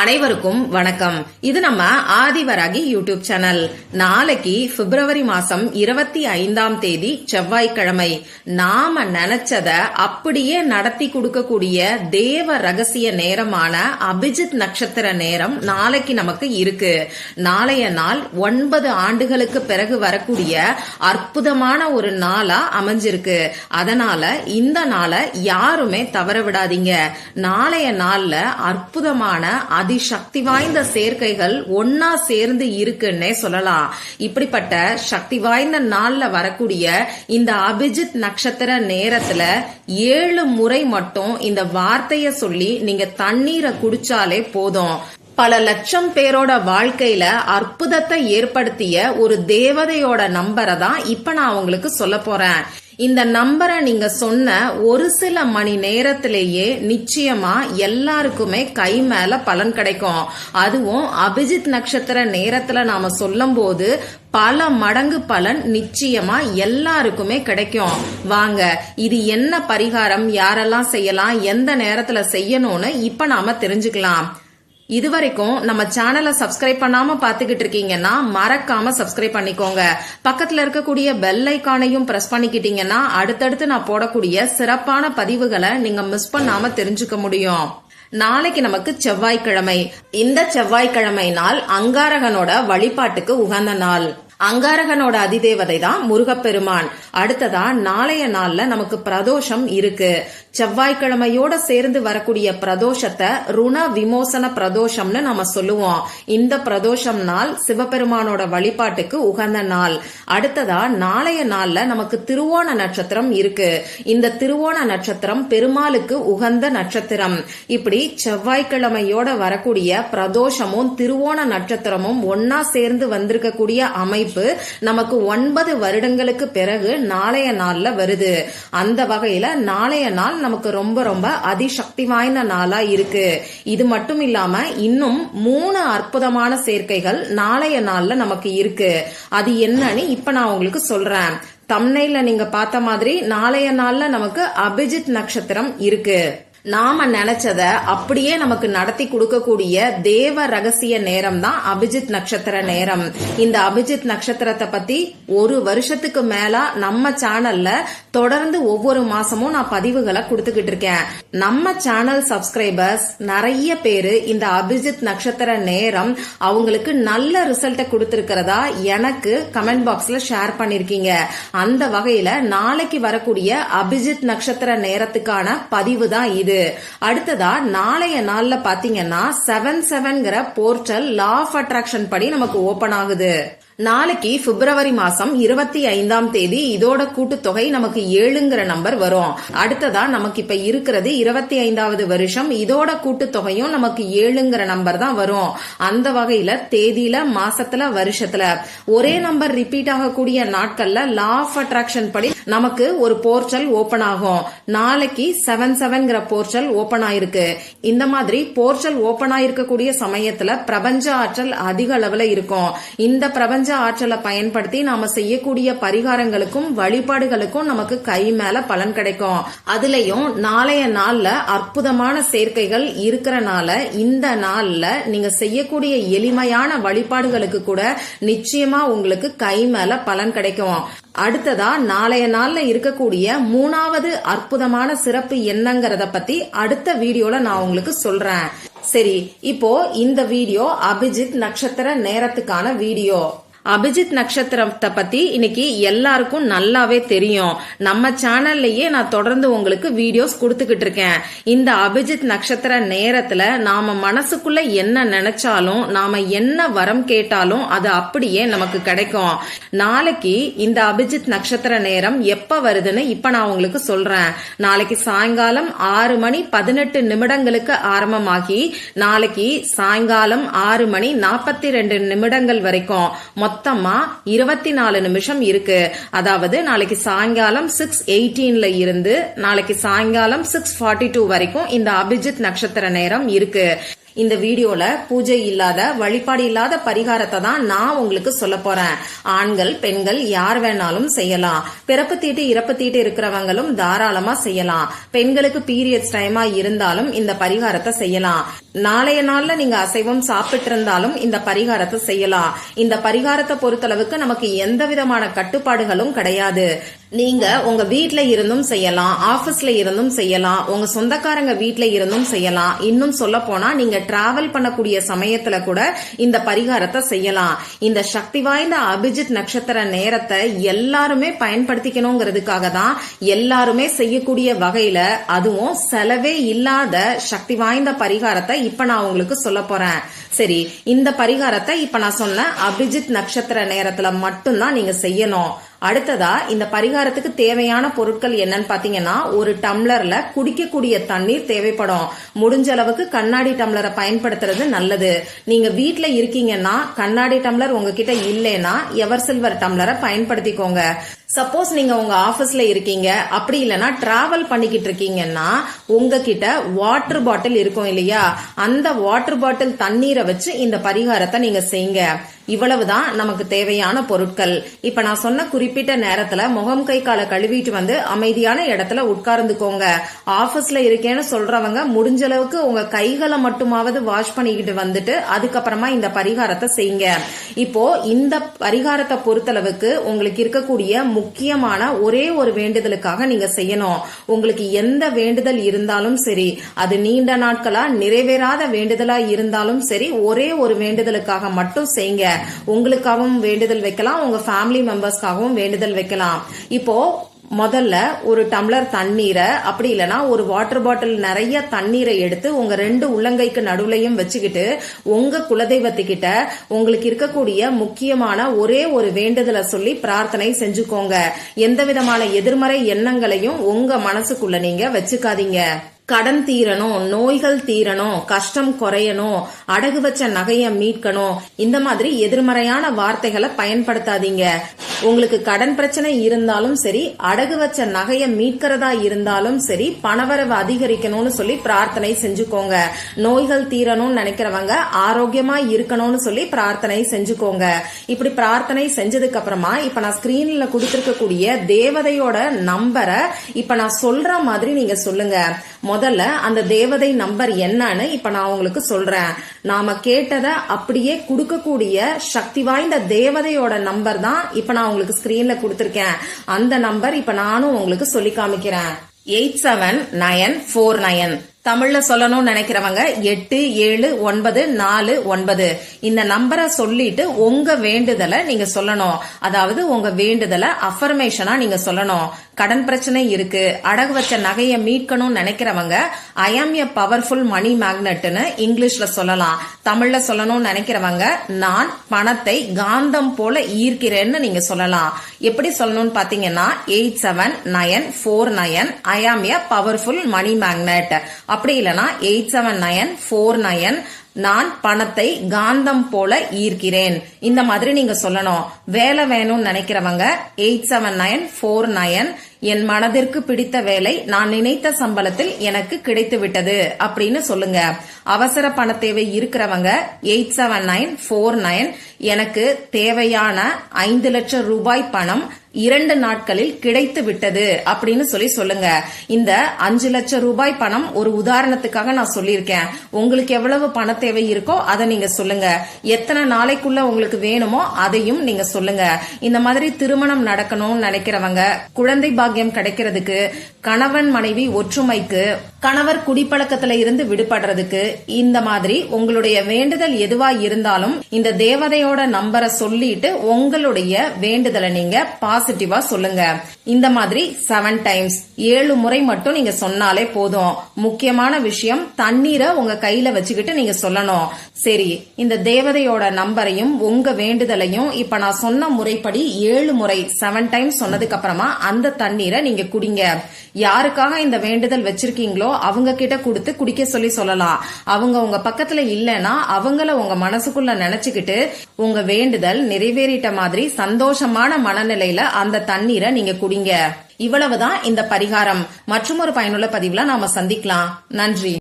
அனைவருக்கும் வணக்கம். இது நம்ம ஆதிவராகி யூடியூப் சேனல். நாளைக்கு பிப்ரவரி மாசம் இருபத்தி ஐந்தாம் தேதி செவ்வாய்க்கிழமை. நாம நினைச்சத அப்படியே நடத்தி கொடுக்கக்கூடிய தேவ ரகசிய நேரமான அபிஜித் நட்சத்திர நேரம் நாளைக்கு நமக்கு இருக்கு. நாளைய நாள் ஒன்பது ஆண்டுகளுக்கு பிறகு வரக்கூடிய அற்புதமான ஒரு நாளா அமைஞ்சிருக்கு. அதனால இந்த நாளை யாருமே தவற விடாதீங்க. நாளைய நாள்ல அற்புதமான அதிசக்தி வாய்ந்த சேர்க்கைகள் ஒன்னா சேர்ந்து இருக்குன்னே சொல்லலாம். இப்படிப்பட்ட சக்தி வாய்ந்த நாள்ல வரக்கூடிய இந்த அபிஜித் நட்சத்திர நேரத்துல ஏழு முறை மட்டும் இந்த வார்த்தைய சொல்லி நீங்க தண்ணீரை குடிச்சாலே போதும். பல லட்சம் பேரோட வாழ்க்கையில அற்புதத்தை ஏற்படுத்திய ஒரு தேவதையோட நம்பரை தான் இப்ப நான் உங்களுக்கு சொல்ல போறேன். இந்த நம்பரை நீங்க சொன்ன ஒரு சில மணி நேரத்திலேயே நிச்சயமா எல்லாருக்குமே கை மேல பலன் கிடைக்கும். அதுவும் அபிஜித் நட்சத்திர நேரத்துல நாம சொல்லும் போது பல மடங்கு பலன் நிச்சயமா எல்லாருக்குமே கிடைக்கும். வாங்க இது என்ன பரிகாரம்? யாரெல்லாம் செய்யலாம்? எந்த நேரத்துல செய்யணும்னு இப்ப நாம தெரிஞ்சுக்கலாம். இதுவரைக்கும் நம்ம சேனலை சப்ஸ்கிரைப் பண்ணாம பாத்துக்கிட்டு இருக்கீங்கன்னா மறக்காம சப்ஸ்கிரைப் பண்ணிக்கோங்க. பக்கத்துல இருக்கக்கூடிய பெல் ஐக்கானையும் பிரஸ் பண்ணிக்கிட்டீங்கன்னா அடுத்தடுத்து நான் போடக்கூடிய சிறப்பான பதிவுகளை நீங்க மிஸ் பண்ணாம தெரிஞ்சுக்க முடியும். நாளைக்கு நமக்கு செவ்வாய்க்கிழமை. இந்த செவ்வாய்க்கிழமை நாள் அங்காரகனோட வழிபாட்டுக்கு உகந்த நாள். அங்காரகனோட அதிதேவதை தான் முருகப்பெருமான். அடுத்ததா நாளைய நாள்ல நமக்கு பிரதோஷம் இருக்கு. செவ்வாய்க்கிழமையோட சேர்ந்து வரக்கூடிய பிரதோஷத்தை ருண விமோசன பிரதோஷம்னு நம்ம சொல்லுவோம். இந்த பிரதோஷம் நாள் சிவபெருமானோட வழிபாட்டுக்கு உகந்த நாள். அடுத்ததா நாளைய நாள்ல நமக்கு திருவோண நட்சத்திரம் இருக்கு. இந்த திருவோண நட்சத்திரம் பெருமாளுக்கு உகந்த நட்சத்திரம். இப்படி செவ்வாய்க்கிழமையோட வரக்கூடிய பிரதோஷமும் திருவோண நட்சத்திரமும் ஒன்னா சேர்ந்து வந்திருக்கக்கூடிய அமைப்பு நமக்கு ஒன்பது வருடங்களுக்கு பிறகு நாளைய நாள்ல வருது. அந்த வகையில நாளைய நாள் நமக்கு ரொம்ப ரொம்ப அதிசக்தி வாய்ந்த நாளா இருக்கு. இது மட்டும் இல்லாம இன்னும் மூணு அற்புதமான சேர்க்கைகள் நாளைய நாள்ல நமக்கு இருக்கு. அது என்னன்னு இப்ப நான் உங்களுக்கு சொல்றேன். தம்னைல நீங்க பார்த்த மாதிரி நாளைய நாள்ல நமக்கு அபிஜித் நட்சத்திரம் இருக்கு. நாம நினைச்சத அப்படியே நமக்கு நடத்தி கொடுக்கக்கூடிய தேவ ரகசிய நேரம் தான் அபிஜித் நட்சத்திர நேரம். இந்த அபிஜித் நட்சத்திரத்தை பத்தி ஒரு வருஷத்துக்கு மேல நம்ம சேனல்ல தொடர்ந்து ஒவ்வொரு மாசமும் நான் பதிவுகளை கொடுத்துக்கிட்டு இருக்கேன். நம்ம சேனல் சப்ஸ்கிரைபர்ஸ் நிறைய பேரு இந்த அபிஜித் நட்சத்திர நேரம் அவங்களுக்கு நல்ல ரிசல்ட்டை கொடுத்திருக்கிறதா எனக்கு கமெண்ட் பாக்ஸ்ல ஷேர் பண்ணிருக்கீங்க. அந்த வகையில நாளைக்கு வரக்கூடிய அபிஜித் நட்சத்திர நேரத்துக்கான பதிவு தான் இது. அடுத்ததா நாளைய நாள்ல பாத்தீங்கன்னா செவன் செவன்கிற போர்ட்டல் லா ஆஃப் அட்ராக்ஷன் படி நமக்கு ஓபன் ஆகுது. நாளைக்கு பிப்ரவரி மாசம் இருபத்தி ஐந்தாம் தேதி இதோட கூட்டுத்தொகை நமக்கு ஏழுங்கிற நம்பர் வரும். அடுத்ததா நமக்கு இப்ப இருக்கிறது இருபத்தி ஐந்தாவது வருஷம். இதோட கூட்டுத்தொகையும் நமக்கு ஏழுங்கிற நம்பர் தான் வரும். அந்த வகையில தேதியில மாசத்துல வருஷத்துல. ஒரே நம்பர் ரிப்பீட் ஆகக்கூடிய நாட்கள்ல லா ஆஃப் அட்ராக்ஷன் படி நமக்கு ஒரு போர்ச்சல் ஓபன் ஆகும். நாளைக்கு செவன் செவன்கிற போர்ச்சல் ஓபன் ஆயிருக்கு. இந்த மாதிரி போர்ச்சல் ஓபன் ஆயிருக்கக்கூடிய சமயத்துல பிரபஞ்ச ஆற்றல் அதிக அளவுல இருக்கும். இந்த பிரபஞ்ச ஆற்றலை பயன்படுத்தி நாம செய்யக்கூடிய பரிகாரங்களுக்கும் வழிபாடுகளுக்கும் நமக்கு கை மேல பலன் கிடைக்கும். அதுலயும் நாளைய நாள்ல அற்புதமான சேர்க்கைகள் இருக்கிறனால இந்த நாள்ல நீங்க செய்யக்கூடிய எளிமையான வழிபாடுகளுக்கு கூட நிச்சயமா உங்களுக்கு கை மேல பலன் கிடைக்கும். அடுத்ததா நாளைய நாள்ல இருக்கக்கூடிய மூணாவது அற்புதமான சிறப்பு என்னங்கறத பத்தி அடுத்த வீடியோல நான் உங்களுக்கு சொல்றேன். சரி இப்போ இந்த வீடியோ அபிஜித் நட்சத்திர நேரத்துக்கான வீடியோ. அபிஜித் நட்சத்திரத்தை பத்தி இன்னைக்கு எல்லாருக்கும் நல்லாவே தெரியும். நம்ம சேனல்லையே நான் தொடர்ந்து உங்களுக்கு வீடியோஸ் கொடுத்துக்கிட்டு இருக்கேன். இந்த அபிஜித் நட்சத்திர நேரத்துல நாம மனசுக்குள்ள என்ன நினைச்சாலும் நாம என்ன வரம் கேட்டாலும் அது அப்படியே நமக்கு கிடைக்கும். நாளைக்கு இந்த அபிஜித் நட்சத்திர நேரம் எப்ப வருதுன்னு இப்ப நான் உங்களுக்கு சொல்றேன். நாளைக்கு சாயங்காலம் ஆறு மணி பதினெட்டு நிமிடங்களுக்கு ஆரம்பமாகி நாளைக்கு சாயங்காலம் ஆறு மணி நாற்பத்தி ரெண்டு நிமிடங்கள் வரைக்கும். மொத்தமா இருபத்தி நாலு நிமிஷம் இருக்கு. அதாவது நாளைக்கு சாயங்காலம் சிக்ஸ் எயிட்டீன்ல இருந்து நாளைக்கு சாயங்காலம் சிக்ஸ் ஃபார்ட்டி டூ வரைக்கும் இந்த அபிஜித் நட்சத்திர நேரம் இருக்கு. இந்த வீடியோல பூஜை இல்லாத வழிபாடு இல்லாத பரிகாரத்தை தான் நான் உங்களுக்கு சொல்ல போறேன். ஆண்கள் பெண்கள் யார் வேணாலும் செய்யலாம். பிறப்பு தீட்டு இறப்பு தீட்டு இருக்கிறவங்களும் தாராளமா செய்யலாம். பெண்களுக்கு பீரியட்ஸ் டைமா இருந்தாலும் இந்த பரிகாரத்தை செய்யலாம். நாளைய நாள்ல நீங்க அசைவம் சாப்பிட்டு இருந்தாலும் இந்த பரிகாரத்தை செய்யலாம். இந்த பரிகாரத்தை பொறுத்தளவுக்கு நமக்கு எந்த விதமான கட்டுப்பாடுகளும் கிடையாது. நீங்க உங்க வீட்ல இருந்தும் செய்யலாம் ஆபீஸ்ல இருந்தும் செய்யலாம் உங்க சொந்தக்காரங்க வீட்ல இருந்தும் செய்யலாம். இன்னும் சொல்ல போனா நீங்க டிராவல் பண்ணக்கூடிய சமயத்துல கூட இந்த பரிகாரத்தை செய்யலாம். இந்த சக்தி வாய்ந்த அபிஜித் நட்சத்திர நேரத்தை எல்லாருமே பயன்படுத்திக்கணுங்கிறதுக்காக தான் எல்லாருமே செய்யக்கூடிய வகையில அதுவும் செலவே இல்லாத சக்தி வாய்ந்த பரிகாரத்தை இப்ப நான் உங்களுக்கு சொல்ல போறேன். சரி இந்த பரிகாரத்தை இப்ப நான் சொன்னேன் அபிஜித் நட்சத்திர நேரத்துல மட்டும்தான் நீங்க செய்யணும். அடுத்ததா இந்த பரிகாரத்துக்கு தேவையான பொருட்கள் என்னன்னு பாத்தீங்கன்னா ஒரு டம்ளர்ல குடிக்கக்கூடிய தண்ணீர் தேவைப்படும். முடிஞ்ச அளவுக்கு கண்ணாடி டம்ளரை பயன்படுத்துறது நல்லது. நீங்க வீட்டுல இருக்கீங்கன்னா கண்ணாடி டம்ளர் உங்ககிட்ட இல்லைன்னா எவர் சில்வர் டம்ளரை பயன்படுத்திக்கோங்க. சப்போஸ் நீங்க உங்க ஆபீஸ்ல இருக்கீங்க. அப்படி இல்லைன்னா டிராவல் பண்ணிக்கிட்டு இருக்கீங்கன்னா உங்ககிட்ட வாட்டர் பாட்டில் இருக்கும் இல்லையா? அந்த வாட்டர் பாட்டில் தண்ணீரை வச்சு இந்த பரிகாரத்தை நீங்க செய்யுங்க. இவ்வளவுதான் நமக்கு தேவையான பொருட்கள். இப்ப நான் சொன்ன குறிப்பிட்ட நேரத்துல முகம் கை காலை கழுவிட்டு வந்து அமைதியான இடத்துல உட்கார்ந்துக்கோங்க. ஆபீஸ்ல இருக்கேன்னு சொல்றவங்க முடிஞ்ச அளவுக்கு உங்க கைகளை மட்டுமாவது வாஷ் பண்ணிக்கிட்டு வந்துட்டு அதுக்கப்புறமா இந்த பரிகாரத்தை செய்யுங்க. இப்போ இந்த பரிகாரத்தை பொறுத்தளவுக்கு உங்களுக்கு இருக்கக்கூடிய முக்கியமான ஒரே ஒரு வேண்டுதலுக்காக நீங்க செய்யணும். உங்களுக்கு எந்த வேண்டுதல் இருந்தாலும் சரி அது நீண்ட நாட்களா நிறைவேறாத வேண்டுதலா இருந்தாலும் சரி ஒரே ஒரு வேண்டுதலுக்காக மட்டும் செய்யுங்க. உங்களுக்காகவும் வேண்டுதல் வைக்கலாம் உங்க ஃபேமிலி மெம்பர்ஸ்க்காகவும் வேண்டுதல் வைக்கலாம். இப்போ முதல்ல ஒரு டம்ளர் தண்ணீரை அப்படி இல்லைன்னா ஒரு வாட்டர் பாட்டில் நிறைய தண்ணீரை எடுத்து உங்க ரெண்டு உள்ளங்கைக்கு நடுவுலையும் வச்சுக்கிட்டு உங்க குலதெய்வத்துக்கிட்ட உங்களுக்கு இருக்கக்கூடிய முக்கியமான ஒரே ஒரு வேண்டுதலை சொல்லி பிரார்த்தனை செஞ்சுக்கோங்க. எந்த விதமான எதிர்மறை எண்ணங்களையும் உங்க மனசுக்குள்ள நீங்க வச்சுக்காதீங்க. கடன் தீரணும் நோய்கள் தீரணும் கஷ்டம் குறையணும் அடகு வச்ச நகைய மீட்கணும். இந்த மாதிரி எதிர்மறையான வார்த்தைகளை பயன்படுத்தாதீங்க. உங்களுக்கு கடன் பிரச்சனை இருந்தாலும் சரி அடகு வச்ச நகைய மீட்கிறதா இருந்தாலும் சரி பணவரவு அதிகரிக்கணும்னு சொல்லி பிரார்த்தனை செஞ்சுக்கோங்க. நோய்கள் தீரணும்னு நினைக்கிறவங்க ஆரோக்கியமா இருக்கணும்னு சொல்லி பிரார்த்தனை செஞ்சுக்கோங்க. இப்படி பிரார்த்தனை செஞ்சதுக்கு அப்புறமா இப்ப நான் ஸ்கிரீன்ல கொடுத்திருக்கக்கூடிய தேவதையோட நம்பரை இப்ப நான் சொல்ற மாதிரி நீங்க சொல்லுங்க. முதல்ல அந்த தேவதை நம்பர் என்னன்னு இப்ப நான் உங்களுக்கு சொல்றேன். நாம கேட்டதை அப்படியே கொடுக்கக்கூடிய சக்தி வாய்ந்த தேவதையோட நம்பர் தான் இப்ப நான் உங்களுக்கு ஸ்கிரீன்ல கொடுத்துருக்கேன். அந்த நம்பர் இப்ப நானும் உங்களுக்கு சொல்லி காமிக்கிறேன். Eight seven nine four nine தமிழ்ல சொல்லணும்னு நினைக்கிறவங்க எட்டு ஏழு ஒன்பது நாலு ஒன்பது. இந்த நம்பரை சொல்லிட்டு உங்க வேண்டுதலை நீங்க சொல்லணும். அதாவது உங்க வேண்டுதலை அஃபர்மேஷனா நீங்க சொல்லணும். கடன் பிரச்சனை இருக்கு. அடகு வச்ச நகையை மீட்கணும்னு நினைக்கிறவங்க ஐ ஆம் எ பவர்ஃபுல் மணி மேக்னட்னு இங்கிலீஷ்ல சொல்லலாம். தமிழ்ல சொல்லணும்னு நினைக்கிறவங்க நான் பணத்தை காந்தம் போல ஈர்க்கிறேன்னு நீங்க சொல்லலாம். எப்படி சொல்லணும்னு பாத்தீங்கன்னா eight seven nine four nine I am a powerful money magnet அப்படி இல்லைன்னா eight seven nine four nine நான் பணத்தை காந்தம் போல ஈர்க்கிறேன். இந்த மாதிரி நீங்க சொல்லணும். வேலை வேணும்னு நினைக்கிறவங்க eight seven nine four nine என் மனதிற்கு பிடித்த வேலை நான் நினைத்த சம்பளத்தில் எனக்கு கிடைத்து விட்டது அப்படின்னு சொல்லுங்க. அவசர பண தேவை இருக்கிறவங்க eight seven nine four nine எனக்கு தேவையான ஐந்து லட்சம் ரூபாய் பணம் இரண்டு நாட்களில் கிடைத்து விட்டது அப்படின்னு சொல்லி சொல்லுங்க. இந்த அஞ்சு லட்சம் ரூபாய் பணம் ஒரு உதாரணத்துக்காக நான் சொல்லியிருக்கேன். உங்களுக்கு எவ்வளவு பண தேவை இருக்கோ அதை நீங்க சொல்லுங்க. எத்தனை நாளைக்குள்ள உங்களுக்கு வேணுமோ அதையும் நீங்க சொல்லுங்க. இந்த மாதிரி திருமணம் நடக்கணும்னு நினைக்கிறவங்க குழந்தை பாக்கியம் கிடைக்கிறதுக்கு கணவன் மனைவி ஒற்றுமைக்கு கணவர் குடிப்பழக்கத்துல இருந்து விடுபடுறதுக்கு இந்த மாதிரி உங்களுடைய வேண்டுதல் எதுவா இருந்தாலும் இந்த தேவதையோட நம்பரை சொல்லிட்டு உங்களுடைய வேண்டுதலை நீங்க பாசிட்டிவா சொல்லுங்க. இந்த மாதிரி செவன் டைம்ஸ் ஏழு முறை மட்டும் நீங்க சொன்னாலே போதும். முக்கியமான விஷயம் தண்ணீரை உங்க கையில வச்சுக்கிட்டு நீங்க சொல்லணும். சரி இந்த தேவதையோட நம்பரையும் உங்க வேண்டுதலையும் இப்ப நான் சொன்ன முறைப்படி ஏழு முறை செவன் டைம்ஸ் சொன்னதுக்கு அப்புறமா அந்த தண்ணீரை நீங்க குடிங்க. யாருக்காக இந்த வேண்டுதல் வச்சிருக்கீங்களோ அவங்க கிட்ட கொடுத்து குடிக்க சொல்லி சொல்லலாம். அவங்க உங்க பக்கத்துல இல்லைன்னா அவங்கள உங்க மனசுக்குள்ள நினைச்சுக்கிட்டு உங்க வேண்டுதல் நிறைவேறிட்ட மாதிரி சந்தோஷமான மனநிலையில அந்த தண்ணீரை நீங்க குடிங்க. இவ்வளவுதான் இந்த பரிகாரம். மற்றும் ஒரு பயனுள்ள பதிவுல நாம சந்திக்கலாம். நன்றி.